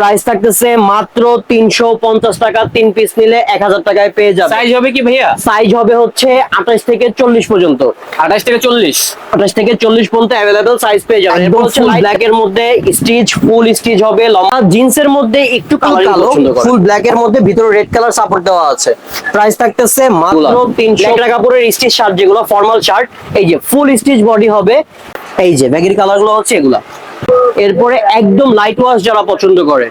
Price থাকতেছে মাত্র তিনশো পঞ্চাশ টাকা তিন পিস নিলে এক হাজার টাকায় পেয়ে যাবে। সাইজ হবে কি ভাইয়া? সাইজ হবে হচ্ছে আঠাশ থেকে চল্লিশ পর্যন্ত। আঠাশ থেকে চল্লিশ? আঠাশ থেকে চল্লিশ পর্যন্ত অ্যাভেলেবল সাইজ পেয়ে এরপর হচ্ছে ব্ল্যাক এর মধ্যে স্টিচ ফুল স্টিচ হবে। লম্বা জিন্সের মধ্যে একটু কালো ফুল ব্ল্যাক এর মধ্যে ভিতরে রেড কালার সাপোর্ট দেওয়া আছে। প্রাইস থাকতেছে মাত্র তিনশো টাকা কাপড়ের স্টিচ শার্ট যেগুলো ফর্মাল শার্ট এই যে ফুল স্টিচ বডি হবে। এই যে ব্যাগের কালারগুলো হচ্ছে এগুলা। এরপরে একদম লাইট ওয়াশ যারা পছন্দ করে।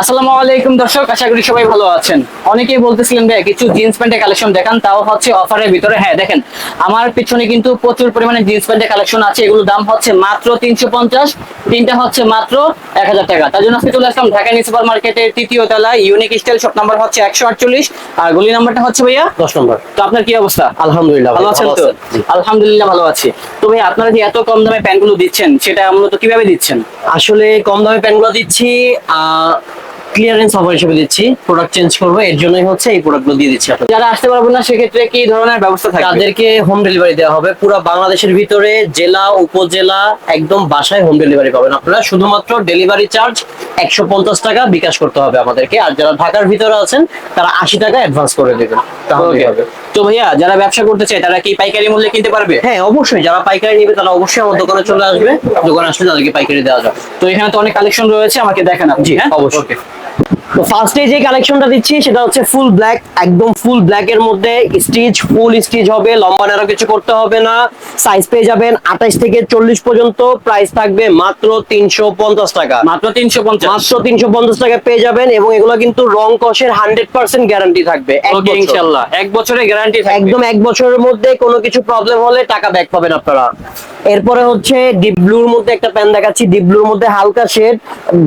আসসালামু আলাইকুম দর্শক, আশা করি সবাই ভালো আছেন। অনেকেই বলতেছিলেন ভাই কিছু জিন্স প্যান্টের কালেকশন দেখান। তাও হচ্ছে অফারের ভিতরে। হ্যাঁ দেখেন আমার পিছনে কিন্তু প্রচুর পরিমাণে জিন্স প্যান্টের কালেকশন আছে। এগুলো দাম হচ্ছে মাত্র তিনশো পঞ্চাশ তিনটা হচ্ছে মাত্র এক হাজার টাকা। তার জন্য আজকে চলে আসলাম ঢাকা সুপার মার্কেটের তৃতীয় তলা ইউনিক স্টাইল শপ নাম্বার হচ্ছে একশো আটচল্লিশ। আর গলি নাম্বারটা হচ্ছে ভাইয়া দশ নম্বর। তো আপনার কি অবস্থা? আলহামদুলিল্লাহ ভালো আছেন তো? আলহামদুলিল্লাহ ভালো আছি। তো ভাই আপনারা যে এত কম দামে প্যান্টগুলো দিচ্ছেন সেটা মূলত কীভাবে দিচ্ছেন? আসলে কম দামে প্যান্টগুলো দিচ্ছি ক্লিয়ারেন্স অফার হিসেবে দিচ্ছি প্রোডাক্ট চেঞ্জ করব এর জন্যই হচ্ছে এই প্রোডাক্টগুলো দিয়ে দিচ্ছি যারা আসতে পারবেন না সেক্ষেত্রে কি ধরনের ব্যবস্থা থাকবে? তাদেরকে হোম ডেলিভারি দেওয়া হবে পুরো বাংলাদেশের ভিতরে জেলা উপজেলা একদম বাসায় হোম ডেলিভারি পাবেন আপনারা। শুধুমাত্র ডেলিভারি চার্জ একশো পঞ্চাশ টাকা বিকাশ করতে হবে আমাদেরকে। আর যারা ঢাকার ভিতরে আছেন তারা আশি টাকা অ্যাডভান্স করে দেবেন। তাহলে. হবে। তো ভাইয়া যারা ব্যবসা করতে চায় তারা কি পাইকারি মূল্যে কিনতে পারবে? হ্যাঁ অবশ্যই। যারা পাইকারি নেবে তারা অবশ্যই আমার দোকানে চলে আসবে। দোকানে আসলে তাদেরকে পাইকারি দেওয়া যাবে। তো এখানে তো অনেক কালেকশন রয়েছে আমাকে দেখান আপনি হ্যাঁ? অবশ্যই। তো ফার্স্টে যে কালেকশনটা দিচ্ছি সেটা হচ্ছে ফুল ব্ল্যাক একদম ফুল ব্ল্যাক এর মধ্যে স্টিচ ফুল স্টিচ হবে লম্বা নেরো কিছু করতে হবে না সাইজ পেয়ে যাবেন আঠাশ থেকে চল্লিশ পর্যন্ত প্রাইস থাকবে মাত্র তিনশো পঞ্চাশ টাকা। মাত্র তিনশো পঞ্চাশ। মাত্র তিনশো পঞ্চাশ টাকা পেয়ে যাবেন এবং এগুলো কিন্তু রং কষের হান্ড্রেড পার্সেন্ট গ্যারান্টি থাকবে ওকে বছর। ইনশাল্লাহ এক বছরের গ্যারান্টি একদম এক বছরের মধ্যে কোনো কিছু প্রবলেম হলে টাকা ব্যাক পাবেন আপনারা। এরপরে হচ্ছে ডিপ ব্লুর মধ্যে একটা প্যান দেখাচ্ছি ডিপ ব্লুর মধ্যে হালকা শেড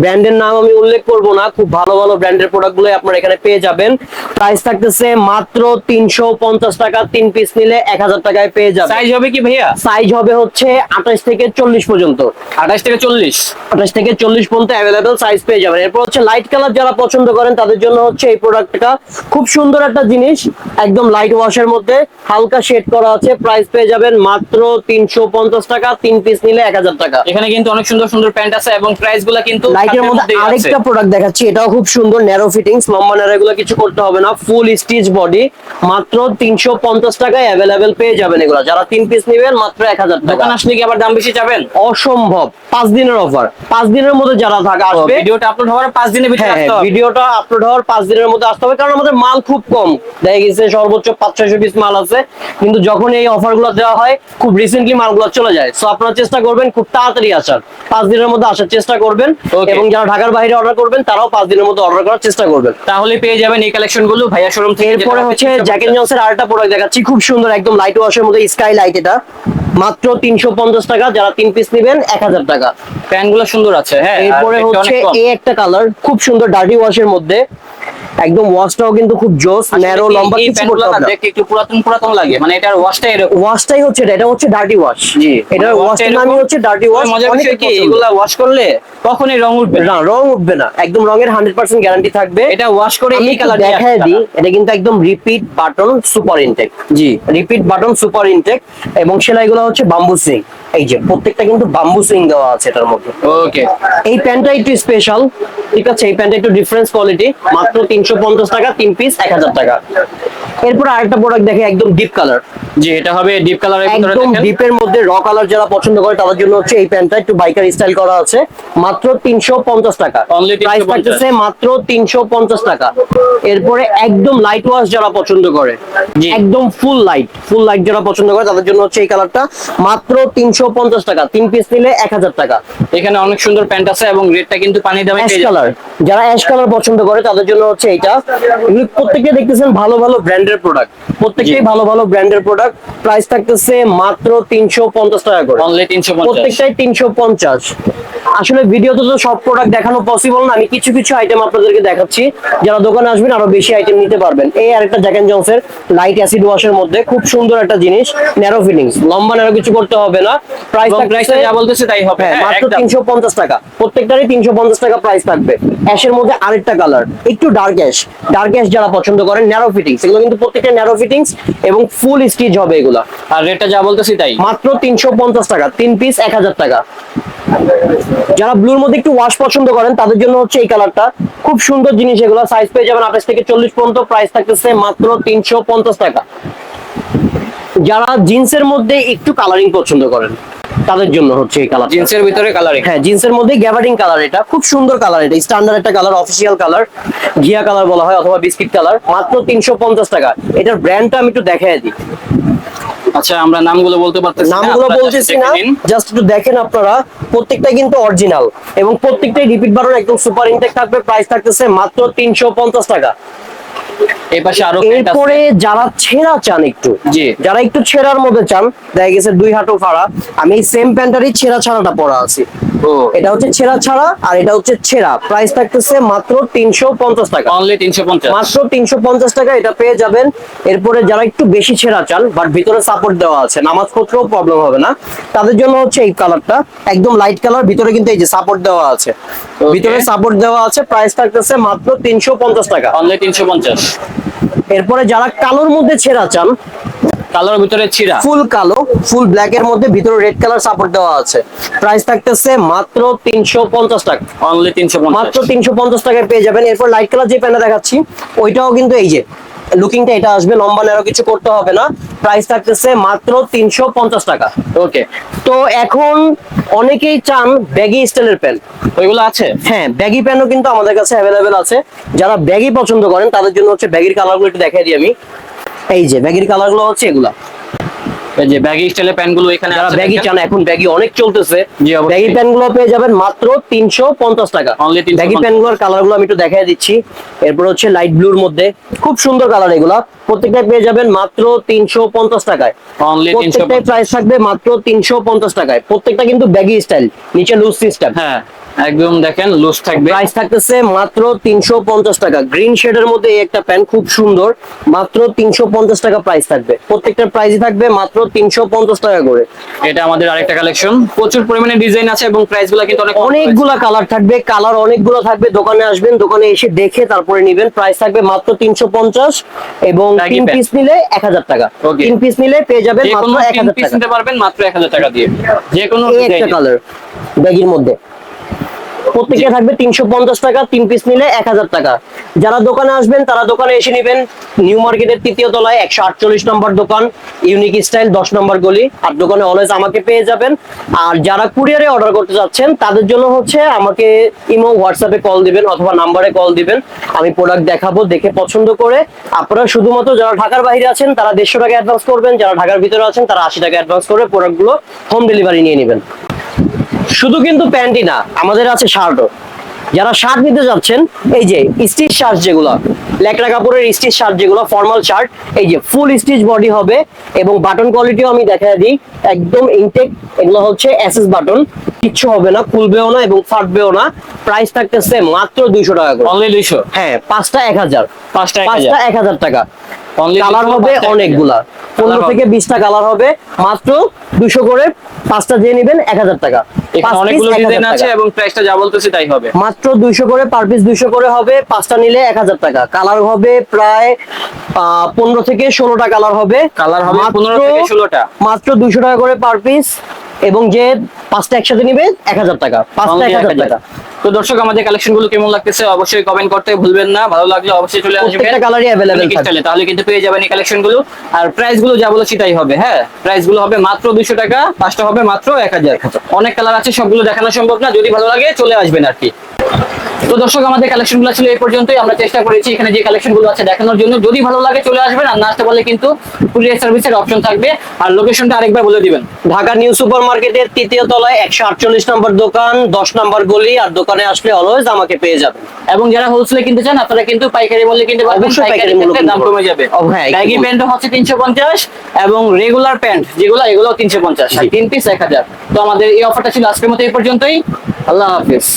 ব্র্যান্ডের নাম আমি উল্লেখ করব না খুব ভালো ভালো ব্র্যান্ডের প্রোডাক্টগুলো আপনারা এখানে পেয়ে যাবেন। প্রাইস থাকতেছে মাত্র তিনশো পঞ্চাশ টাকা তিন পিস নিলে এক হাজার টাকায় পেয়ে যাবেন। সাইজ হবে কি ভাইয়া? সাইজ হবে হচ্ছে আঠাশ থেকে চল্লিশ পর্যন্ত। আঠাশ থেকে চল্লিশ? আঠাশ থেকে চল্লিশ পর্যন্ত অ্যাভেলেবেল সাইজ পেয়ে যাবেন। এরপর হচ্ছে লাইট কালার যারা পছন্দ করেন তাদের জন্য হচ্ছে এই প্রোডাক্টটা খুব সুন্দর একটা জিনিস। একদম লাইট ওয়াশের মধ্যে হালকা শেড করা আছে প্রাইস পেয়ে যাবেন মাত্র তিনশো পঞ্চাশ টাকা তিন পিস নিলে এক হাজার টাকা। এখানে কিন্তু অনেক সুন্দর সুন্দর প্যান্ট আছে এবং প্রাইসগুলা কিন্তু লাইটের মধ্যে আরেকটা প্রোডাক্ট দেখাচ্ছি এটাও খুব সুন্দর ন্যারো ফিটিংস লম্বা ন্যারো এগুলো কিছু করতে হবে না ফুল স্টিচ বডি মাত্র তিনশো পঞ্চাশ টাকায় অ্যাভেলেবেল পেয়ে যাবেন এগুলো। যারা তিন পিস নেবেন মাত্র এক হাজার টাকা। দোকান আসলে কি আবার দাম বেশি যাবেন অসম্ভব। পাঁচ দিনের অফার পাঁচ দিনের মধ্যে যারা থাকা আসবে ভিডিওটা আপলোড হওয়ার পাঁচ দিনের ভিতরে হ্যাঁ হবে। ভিডিওটা আপলোড হওয়ার পাঁচ দিনের মধ্যে আসতে হবে কারণ আমাদের মাল খুব কম। দেখা গেছে সর্বোচ্চ পাঁচ ছয়শো পিস মাল আছে। কিন্তু যখন এই অফারগুলো দেওয়া হয় খুব রিসেন্টলি মালগুলো চলে যায়। সো আপনারা চেষ্টা করবেন খুব তাড়াতাড়ি আসার। পাঁচ দিনের মধ্যে আসার চেষ্টা করবেন। এবং যারা ঢাকার বাইরে অর্ডার করবেন তারাও পাঁচ দিনের মধ্যে অর্ডার করার চেষ্টা করবেন। তাহলে পেয়ে যাবেন এই কালেকশনগুলো। ভাইয়া শোরুম থেকে এরপরে হচ্ছে জ্যাকেট জনসের আরেকটা প্রোডাক্ট দেখাচ্ছি। খুব সুন্দর একদম লাইট ওয়াশের মধ্যে স্কাই লাইট এটা। মাত্র তিনশো পঞ্চাশ টাকা যারা তিন পিস নেবেন এক হাজার টাকা। প্যান্টগুলো সুন্দর আছে হ্যাঁ এরপরে হচ্ছে এই একটা কালার খুব সুন্দর ডার্টি ওয়াশের মধ্যে। একদম ওয়াশটাও কিন্তু খুব জোস ন্যারো লম্বা কিছু করতে হবে। দেখতে একটু পুরাতন পুরাতন লাগে। মানে এটার ওয়াশটা এরকম ওয়াশটাই হচ্ছে এটা এটা হচ্ছে ডার্টি ওয়াশ জি। এটার ওয়াশটার নামই হচ্ছে ডার্টি ওয়াশ মজার বিষয় কি এগুলা ওয়াশ করলে কখনই রং উঠবে না। রং উঠবে না। একদম রঙের হান্ড্রেড পার্সেন্ট গ্যারান্টি থাকবে। এটা ওয়াশ করে এই কালার দেখায় দিই এটা কিন্তু একদম repeat button super intact ji. Repeat button super intact এবং সেলাইগুলো হচ্ছে বাম্বু সিং এই যে প্রত্যেকটা কিন্তু বাম্বু সুইং দেওয়া আছে এটার মধ্যে। ওকে এই প্যান্টটা একটু স্পেশাল ঠিক আছে? এই প্যান্টটা একটু ডিফারেন্স কোয়ালিটি মাত্র তিনশো পঞ্চাশ টাকা তিন পিস এক হাজার টাকা। এরপর আরেকটা প্রোডাক্ট দেখে একদম ডিপ কালার জি এটা হবে ডিপ ভিতরে একদম ডিপের মধ্যে র কালার যারা পছন্দ করে তাদের জন্য হচ্ছে এই প্যান্টটা একটু বাইকার স্টাইল করা আছে। মাত্র তিনশো পঞ্চাশ টাকা। Only 350 প্রাইস থাকতেছে মাত্র তিনশো পঞ্চাশ টাকা। এরপরে একদম লাইট ওয়াশ যারা পছন্দ করে জি। একদম ফুল লাইট ফুল লাইট যারা পছন্দ করে তাদের জন্য হচ্ছে এই কালারটা মাত্র তিনশো পঞ্চাশ টাকা। তিন পিস নিলে এক হাজার টাকা। এখানে অনেক সুন্দর প্যান্ট আছে এবং রেটটা কিন্তু পানি দামে পেয়ে কালার যারা অ্যাশ কালার পছন্দ করে তাদের জন্য হচ্ছে এইটা। এগুলো প্রত্যেকটা দেখতেছেন ভালো ভালো ব্র্যান্ডের প্রোডাক্ট প্রত্যেকটাই ভালো ভালো ব্র্যান্ডের প্রোডাক্ট প্রাইস থাকতেছে মাত্র তিনশো পঞ্চাশ টাকা করে। প্রত্যেকটাই তিনশো পঞ্চাশ। আসলে ভিডিওতে তো সব প্রোডাক্ট দেখানো পসিবল না। আমি কিছু কিছু আইটেম আপনাদেরকে দেখাচ্ছি। যারা দোকানে আসবেন আরও বেশি আইটেম নিতে পারবেন। এই আরেকটা জ্যাকেন জন্সের লাইট অ্যাসিড ওয়াশের মধ্যে খুব সুন্দর একটা জিনিস ন্যারো ফিটিংস লম্বা ন্যারো কিছু করতে হবে না। প্রাইস প্রাইসটা যা বলতেছে তাই হবে। হ্যাঁ হ্যাঁ, মাত্র একদম। তিনশো পঞ্চাশ টাকা। প্রত্যেকটারই তিনশো পঞ্চাশ টাকা প্রাইস থাকবে। অ্যাশের মধ্যে আরেকটা কালার একটু ডার্ক যারা পছন্দ করেন ন্যারো ফিটিংস এগুলো কিন্তু প্রত্যেকটা ন্যারো ফিটিংস এবং ফুল স্টিচ হবে এগুলা। আর রেটটা যা বলতেছি তাই? মাত্র তিনশো পঞ্চাশ টাকা তিন পিস এক হাজার টাকা। যারা ব্লুর মধ্যে একটু ওয়াশ পছন্দ করেন তাদের জন্য হচ্ছে এই কালারটা খুব সুন্দর জিনিস এগুলো সাইজ পেয়ে যাবেন আঠাশ থেকে চল্লিশ পর্যন্ত প্রাইস থাকতেছে মাত্র তিনশো পঞ্চাশ টাকা। যারা জিন্সের মধ্যে একটু কালারিং পছন্দ করেন তাদের জন্য হচ্ছে এই কালার জিন্সের ভিতরে কালারিং হ্যাঁ জিন্সের মধ্যে গ্যাবার্ডিং কালার এটা। খুব সুন্দর কালার এটা। স্ট্যান্ডার্ড একটা কালার অফিসিয়াল কালার ঘিয়া কালার বলা হয় অথবা বিস্কিট কালার মাত্র তিনশো পঞ্চাশ টাকা। এটার ব্র্যান্ডটা আমি একটু দেখাই দিই। আচ্ছা আমরা নামগুলো বলতে পারতেছি নামগুলো বলতেছি না। জাস্ট একটু দেখেন আপনারা। প্রত্যেকটা কিন্তু অরিজিনাল এবং প্রত্যেকটাই রিপিট বাটন একদম সুপার ইনটেক থাকবে। প্রাইস থাকতেছে মাত্র তিনশো পঞ্চাশ টাকা। এই পাশে আরও এরপরে যারা ছেঁড়া চান একটু। যারা একটু ছেঁড়ার মধ্যে চান দেখা গেছে দুই হাঁটু ফাড়া আমি সেম প্যান্টারই ছেঁড়া ছাড়াটা পরা আছি। এটা হচ্ছে ছেঁড়া ছাড়া আর এটা হচ্ছে ছেঁড়া। প্রাইস থাকতেছে মাত্র তিনশো পঞ্চাশ টাকা। অনলি তিনশো পঞ্চাশ। মাত্র তিনশো পঞ্চাশ টাকা এটা পেয়ে যাবেন। এরপরে যারা একটু বেশি ছেঁড়া চান বাট ভিতরে সাপোর্ট দেওয়া আছে নামাজ পত্রেও প্রবলেম হবে না। তাদের জন্য হচ্ছে এই কালারটা একদম লাইট কালার ভিতরে কিন্তু এই যে সাপোর্ট দেওয়া আছে। ভিতরে সাপোর্ট দেওয়া আছে প্রাইস থাকতেছে মাত্র তিনশো পঞ্চাশ টাকা। অনলি তিনশো পঞ্চাশ। এরপরে যারা কালোর মধ্যে ছেঁড়া চান কালোর ভিতরে ছিড়া। ফুল কালো ফুল ব্ল্যাক এর মধ্যে ভিতরে রেড কালার সাপোর্ট দেওয়া আছে। প্রাইস থাকতেছে মাত্র তিনশো পঞ্চাশ টাকা। অনলি 350 মাত্র পঞ্চাশ তিনশো পঞ্চাশ টাকায় পেয়ে যাবেন। এরপর লাইট কালার যে প্যান্ট দেখাচ্ছি ওইটাও কিন্তু এই যে লুকিংটা এটা আসবে লম্বা নেরো কিছু করতে হবে না। প্রাইস থাকতেছে মাত্র তিনশো পঞ্চাশ টাকা। ওকে তো এখন অনেকেই চান ব্যাগি স্টাইলের প্যান্ট ওইগুলো আছে? হ্যাঁ ব্যাগি প্যান্টও কিন্তু আমাদের কাছে অ্যাভেলেবেল আছে। যারা ব্যাগি পছন্দ করেন, তাদের জন্য হচ্ছে ব্যাগির কালারগুলো একটু দেখাই দিই আমি। এই যে ব্যাগির কালারগুলো হচ্ছে এগুলা। যে ব্যাগি স্টাইলের প্যান্টগুলো এখানে যারা ব্যাগি চান এখন ব্যাগি অনেক চলতেছে। ব্যাগি প্যান্টগুলো পেয়ে যাবেন মাত্র তিনশো পঞ্চাশ টাকা। ব্যাগি প্যান্ট কালারগুলো কালারগুলো আমি একটু দেখাই দিচ্ছি। এরপর হচ্ছে লাইট ব্লুর মধ্যে। খুব সুন্দর কালার এগুলা। প্রত্যেকটা পেয়ে যাবেন মাত্র তিনশো পঞ্চাশ টাকায়। প্রত্যেকটাই প্রাইস থাকবে মাত্র তিনশো পঞ্চাশ টাকায়। প্রত্যেকটা কিন্তু ব্যাগি স্টাইল নিচে লুজ সিস্টেম হ্যাঁ একদম দেখেন লুজ থাকবে। প্রাইস থাকতেছে মাত্র তিনশো পঞ্চাশ টাকা। গ্রিন শেডের মধ্যে এই একটা প্যান্ট খুব সুন্দর মাত্র তিনশো পঞ্চাশ টাকা প্রাইস থাকবে। প্রত্যেকটার প্রাইসই থাকবে মাত্র তিনশো পঞ্চাশ টাকা করে। এটা আমাদের আরেকটা কালেকশন প্রচুর পরিমাণে ডিজাইন আছে এবং প্রাইসগুলো কিন্তু অনেক অনেকগুলা কালার থাকবে কালার অনেকগুলো থাকবে। দোকানে আসবেন দোকানে এসে দেখে তারপরে নিবেন। প্রাইস থাকবে মাত্র তিনশো পঞ্চাশ এবং Baggy তিন পিস নিলে এক হাজার টাকা। Okay. তিন পিস নিলে পেয়ে যাবেন মাত্র কোনো এক তিন হাজার পিস টাকা। নিতে পারবেন মাত্র এক হাজার টাকা দিয়ে। যে কোনো একটা কালার ব্যাগের মধ্যে। প্রত্যেকে থাকবে তিনশো পঞ্চাশ টাকা, তিন পিস নিলে এক হাজার টাকা। যারা দোকানে আসবেন, তারা দোকানে এসে নেবেন নিউ মার্কেটের তৃতীয় তলায় একশো আটচল্লিশ নম্বর দোকান, ইউনিক স্টাইল দশ নম্বর গলি। আর দোকানে অলওয়েজ আমাকে পেয়ে যাবেন। আর যারা কুরিয়ারে অর্ডার করতে যাচ্ছেন তাদের জন্য হচ্ছে আমাকে ইমো, হোয়াটসঅ্যাপে কল দিবেন অথবা নাম্বারে কল দিবেন। আমি প্রোডাক্ট দেখাবো, দেখে পছন্দ করে। আপনারা শুধুমাত্র যারা ঢাকার বাইরে আছেন, তারা দেড়শো টাকা অ্যাডভান্স করবেন। যারা ঢাকার ভিতরে আছেন, তারা আশি টাকা অ্যাডভান্স করে প্রোডাক্টগুলো হোম ডেলিভারি নিয়ে নেবেন। শুধু কিন্তু প্যান্টই না আমাদের আছে শার্টও। যারা শার্ট নিতে যাচ্ছেন এই যে স্টিচ শার্ট যেগুলো লেকড়া কাপড়ের স্টিচ শার্ট যেগুলো ফর্মাল শার্ট এই যে ফুল স্টিচ বডি হবে এবং বাটন কোয়ালিটিও আমি দেখা দিই একদম ইনটেক এগুলো হচ্ছে এসএস বাটন কিচ্ছু হবে না খুলবেও না এবং ফাটবেও না প্রাইস থাকতেছে মাত্র দুইশো টাকা করে। অনলি দুইশো? হ্যাঁ পাঁচটা এক হাজার। পাঁচটা পাঁচটা হাজার। এক হাজার টাকা। কালার হবে অনেকগুলা। পনেরো থেকে বিশটা কালার হবে। মাত্র দুশো করে পাঁচটা দিয়ে নেবেন এক হাজার টাকা। এখানে পাঁচ piece অনেকগুলো 1000 ডিজাইন আছে টাকা। এবং প্রাইসটা যা বলতেছি তাই হবে। মাত্র দুইশো করে পার পিস দুইশো করে হবে পাঁচটা নিলে এক হাজার টাকা। কালার হবে প্রায় পনেরো থেকে ষোলোটা কালার হবে। কালার হবে মাত্র দুইশো টাকা করে পার পিস এবং যে পাঁচটা একসাথে নিবে এক হাজার টাকা। পাঁচটা এক হাজার। টাকা। তো দর্শক আমাদের কালেকশনগুলো কেমন লাগতেছে অবশ্যই কমেন্ট করতে ভুলবেন না। ভালো লাগলে অবশ্যই চলে আসবেন। প্রত্যেকটা কালারই অ্যাভেলেবেল Unique থাকবে। তাহলে কিন্তু পেয়ে যাবেন এই কালেকশনগুলো আর প্রাইসগুলো যা বলেছি তাই হবে হ্যাঁ? প্রাইসগুলো হবে মাত্র দুইশো টাকা পাঁচটা হবে মাত্র এক হাজার। অনেক কালার আছে সবগুলো দেখানো সম্ভব না যদি ভালো লাগে চলে আসবেন আর কি। তো দর্শক আমাদের কালেকশনগুলো ছিল এই পর্যন্তই। আমরা চেষ্টা করেছি এখানে যে কালেকশনগুলো আছে দেখানোর জন্য। যদি ভালো লাগে চলে আসবেন আর না আসতে পারলে কিন্তু কুরিয়ার সার্ভিসের অপশন থাকবে। আর লোকেশনটা আরেকবার বলে দিবেন। ঢাকা নিউ সুপার মার্কেটের তৃতীয় তলায় একশো আটচল্লিশ নম্বর দোকান দশ নম্বর গলি আর দোকানে আসলে অলওয়েজ আমাকে পেয়ে যাবেন। এবং যারা হোলসেলে কিনতে চান আপনারা কিন্তু পাইকারি মূল্যে কিনতে পারবেন। পাইকারি মূল্য দাম কমে যাবে। হ্যাঁ, ব্যাগি প্যান্ট হচ্ছে তিনশো পঞ্চাশ এবং রেগুলার প্যান্ট যেগুলো এগুলো তিনশো পঞ্চাশ। তিন পিস এক হাজার। তো আমাদের এই অফারটা ছিল আজকের মতো এই পর্যন্তই। আল্লাহ হাফিজ।